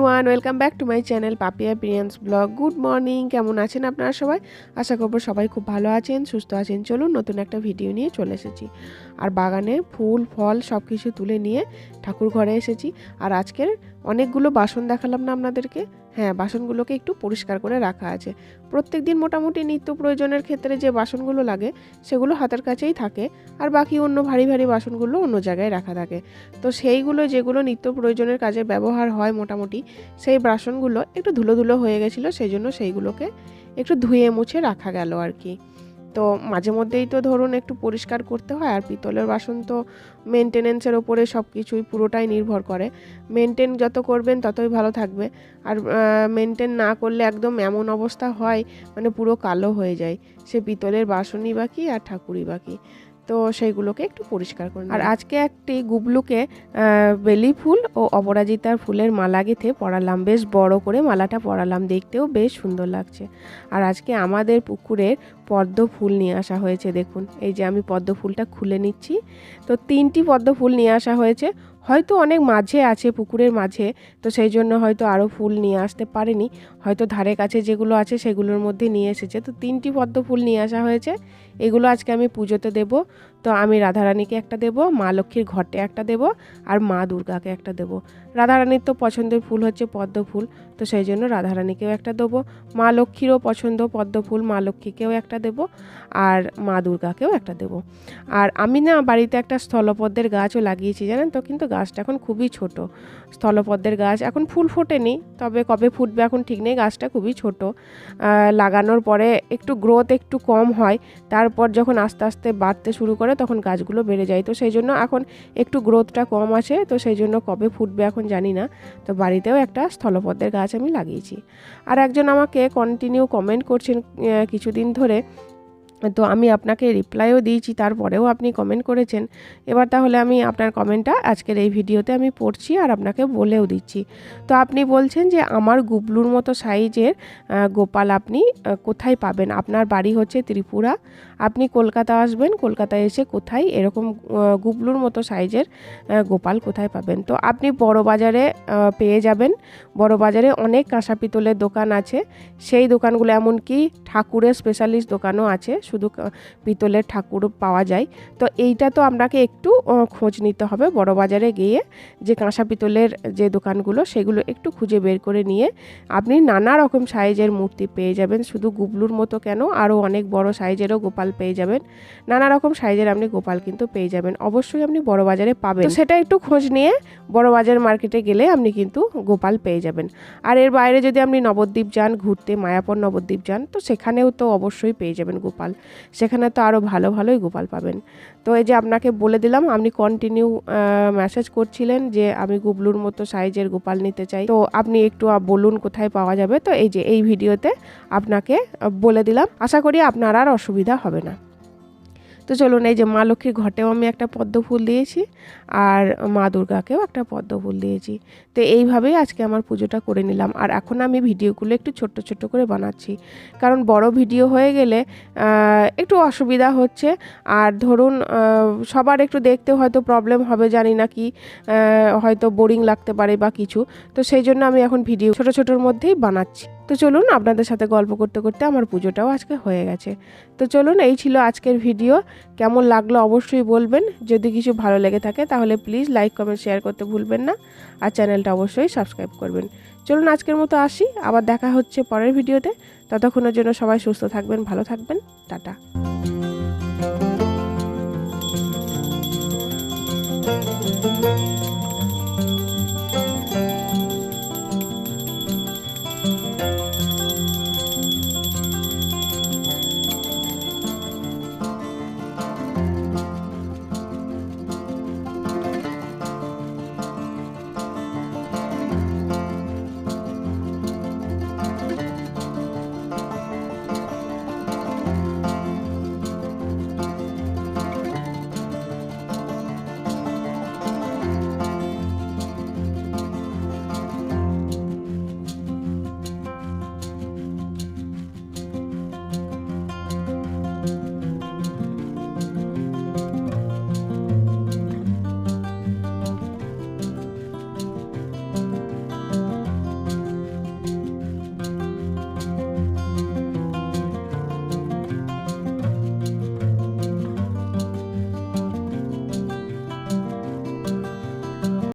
Everyone welcome back to my channel Papiya প্রিয়ান্স blog good morning কেমন আছেন আপনারা সবাই? আশা করব সবাই খুব ভালো আছেন, সুস্থ আছেন। চলুন নতুন একটা ভিডিও নিয়ে চলে এসেছি। আর বাগানে ফুল, ফল সব কিছু তুলে নিয়ে ঠাকুর ঘরে এসেছি। আর আজকের অনেকগুলো বাসন দেখালাম না আপনাদেরকে। হ্যাঁ বাসনগুলোকে একটু পরিষ্কার করে রাখা আছে। প্রত্যেক দিন মোটামুটি নিত্য প্রয়োজনের ক্ষেত্রে যে বাসনগুলো লাগে, সেগুলো হাতের কাছেই থাকে আর বাকি অন্য ভারী ভারী বাসনগুলো অন্য জায়গায় রাখা থাকে। তো সেইগুলো যেগুলো নিত্য প্রয়োজনের কাজে ব্যবহার হয় মোটামুটি, সেই বাসনগুলো একটু ধুলো ধুলো হয়ে গেছিল, সেই জন্য সেইগুলোকে একটু ধুয়ে মুছে রাখা গেল আর কি। তো মাঝে মধ্যেই তো ধরুন একটু পরিষ্কার করতে হয়, আর পিতলের বাসন তো মেনটেনেন্সের ওপরে সব কিছুই পুরোটাই নির্ভর করে। মেনটেন যত করবেন ততই ভালো থাকবে। আর মেনটেন না করলে একদম এমন অবস্থা হয় মানে পুরো কালো হয়ে যায়। সে পিতলের বাসনই বাকি আর ঠাকুরই বাকি তো সেইগুলোকে একটু পরিষ্কার করে আর আজকে একটি গুবলুকে বেলি ফুল ও অপরাজিতার ফুলের মালা গেঁথে পরালাম। বেশ বড় করে মালাটা পরালাম দেখতেও বেশ সুন্দর লাগছে। আর আজকে আমাদের পুকুরের পদ্ম ফুল নিয়ে আসা হয়েছে দেখুন। এই যে আমি পদ্ম ফুলটা খুলে নিচ্ছি। তো তিনটি পদ্ম ফুল নিয়ে আসা হয়েছে। হয়তো অনেক মাঝে আছে, পুকুরের মাঝে, তো সেই জন্য হয়তো আরও ফুল নিয়ে আসতে পারেনি। হয়তো ধারে কাছে যেগুলো আছে সেগুলোর মধ্যে নিয়ে এসেছে। তো তিনটি পদ্ম ফুল নিয়ে আসা হয়েছে। এগুলো আজকে আমি পুজোতে দেব। তো আমি রাধারানীকে একটা দেব, মা লক্ষ্মীর ঘটে একটা দেব, আর মা দুর্গাকে একটা দেব। রাধারানীর তো পছন্দের ফুল হচ্ছে পদ্ম ফুল, তো সেই জন্য রাধারানীকেও একটা দেবো। মা লক্ষ্মীরও পছন্দ পদ্ম ফুল, মা লক্ষ্মীকেও একটা দেব, আর মা দুর্গাকেও একটা দেব। আর আমি না বাড়িতে একটা স্থলপদ্মের গাছও লাগিয়েছি, জানেন তো? কিন্তু গাছটা এখন খুবই ছোট। স্থলপদ্মের গাছ এখন ফুল ফোটেনি, তবে কবে ফুটবে এখন ঠিক নেই, গাছটা খুবই ছোট। লাগানোর পরে একটু গ্রোথ একটু কম হয়, তারপর যখন আস্তে আস্তে বাড়তে শুরু করে তখন গাছগুলো বেড়ে যায়। তো সেই জন্য এখন একটু গ্রোথটা কম আছে, তো সেই জন্য কবে ফুটবে এখন জানি না। তো বাড়িতেও একটা স্থলপদ্মের গাছ আমি লাগিয়েছি। আর একজন আমাকে কন্টিনিউ কমেন্ট করছেন কিছুদিন ধরে তো আমি আপনাকে রিপ্লাইও দিয়েছি, তারপরেও আপনি কমেন্ট করেছেন। এবার তাহলে আমি আপনার কমেন্টটা আজকের এই ভিডিওতে আমি পড়ছি আর আপনাকে বলেও দিচ্ছি। তো আপনি বলছেন যে আমার গুবলুর মতো সাইজের গোপাল আপনি কোথায় পাবেন? আপনার বাড়ি হচ্ছে ত্রিপুরা। আপনি কলকাতা আসবেন কলকাতায় এসে কোথায়? এরকম গুবলুর মতো সাইজের গোপাল কোথায় পাবেন? তো আপনি বড় বাজারে পেয়ে যাবেন। বড় বাজারে অনেক কাঁসা পিতলের দোকান আছে। সেই দোকানগুলো এমনকি ঠাকুরের স্পেশালিস্ট দোকানও আছে। শুধু পিতলের ঠাকুর পাওয়া যায়। তো এইটা তো আপনাকে একটু খোঁজ নিতে হবে। বড় বাজারে গিয়ে যে কাঁসা পিতলের যে দোকানগুলো, সেগুলো একটু খুঁজে বের করে নিয়ে আপনি নানা রকম সাইজের মূর্তি পেয়ে যাবেন। শুধু গুবলুর মতো কেন? আরও অনেক বড় সাইজেরও গোপাল পেয়ে যাবেন। নানা রকম সাইজের আপনি গোপাল কিন্তু পেয়ে যাবেন। অবশ্যই আপনি বড় বাজারে পাবেন। সেটা একটু খোঁজ নিয়ে বড় বাজার মার্কেটে গেলে আপনি কিন্তু গোপাল পেয়ে যাবেন। আর এর বাইরে যদি আপনি নবদ্বীপ যান, ঘুরতে মায়াপর নবদ্বীপ যান, তো সেখানেও তো অবশ্যই পেয়ে যাবেন গোপাল। সেখানে তো আরও ভালো ভালোই গোপাল পাবেন। তো এই যে আপনাকে বলে দিলাম, আপনি কন্টিনিউ মেসেজ করছিলেন যে আমি গুবলুর মতো সাইজের গোপাল নিতে চাই। তো আপনি একটু বলুন কোথায় পাওয়া যাবে। তো এই যে এই ভিডিওতে আপনাকে বলে দিলাম। আশা করি আপনার আর অসুবিধা হবে না। তো চলুন এই যে মা লক্ষ্মীর ঘটেও আমি একটা পদ্ম ফুল দিয়েছি আর মা দুর্গাকেও একটা পদ্ম ফুল দিয়েছি। তো এইভাবেই আজকে আমার পুজোটা করে নিলাম। আর এখন আমি ভিডিওগুলো একটু ছোট্ট ছোট্ট করে বানাচ্ছি। কারণ বড় ভিডিও হয়ে গেলে একটু অসুবিধা হচ্ছে। আর ধরুন সবার একটু দেখতে হয়তো প্রবলেম হবে, জানি না কি হয়তো বোরিং লাগতে পারে বা কিছু। তো সেই জন্য আমি এখন ভিডিও ছোট ছোটোর মধ্যেই বানাচ্ছি। তো চলুন আপনাদের সাথে গল্প করতে করতে আমার পুজোটাও আজকে হয়ে গেছে। তো চলুন, এই ছিল আজকের ভিডিও। কেমন লাগল অবশ্যই বলবেন। যদি কিছু ভালো লেগে থাকে তাহলে প্লিজ লাইক, কমেন্ট, শেয়ার করতে ভুলবেন না আর চ্যানেলটা অবশ্যই সাবস্ক্রাইব করবেন। চলুন, আজকের মতো আসি। আবার দেখা হচ্ছে পরের ভিডিওতে। ততক্ষণের জন্য সবাই সুস্থ থাকবেন, ভালো থাকবেন। টাটা.